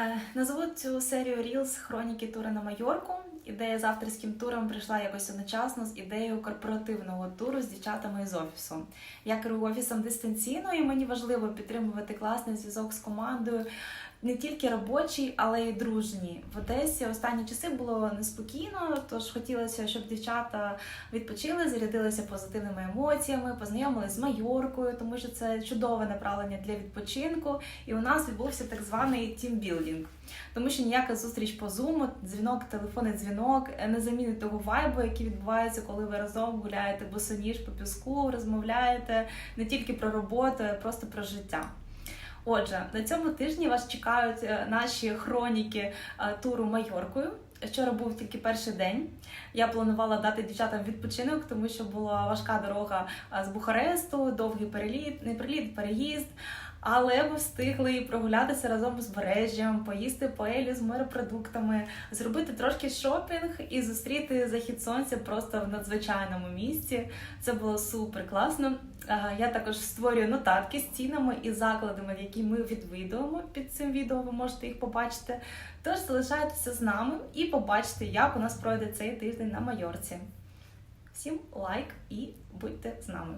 Е, Назву цю серію Reels Хроніки тура на Майорку. Ідея з авторським туром прийшла якось одночасно з ідеєю корпоративного туру з дівчатами із офісу. Я керую офісом дистанційно, і мені важливо підтримувати класний зв'язок з командою. Не тільки робочий, але й дружній. В Одесі останні часи було неспокійно, тож хотілося, щоб дівчата відпочили, зарядилися позитивними емоціями, познайомилися з майоркою, тому що це чудове направлення для відпочинку. І у нас відбувся так званий тімбілдинг. Тому що ніяка зустріч по зуму, дзвінок, телефонний дзвінок не замінить того вайбу, який відбувається, коли ви разом гуляєте босоніж по піску, розмовляєте не тільки про роботу, а просто про життя. Отже, на цьому тижні вас чекають е, наші хроніки е, туру Майоркою. Вчора був тільки перший день. Я планувала дати дівчатам відпочинок, тому що була важка дорога е, з Бухаресту, довгий переліт, не переліт, переїзд. Але ми встигли і прогулятися разом з бережжям, поїсти паелю з морепродуктами, зробити трошки шопінг і зустріти захід сонця просто в надзвичайному місці. Це було супер класно. Я також створюю нотатки з цінами і закладами, які ми відвідуємо під цим відео. Ви можете їх побачити. Тож залишайтеся з нами і побачите, як у нас пройде цей тиждень на майорці. Всім лайк і будьте з нами.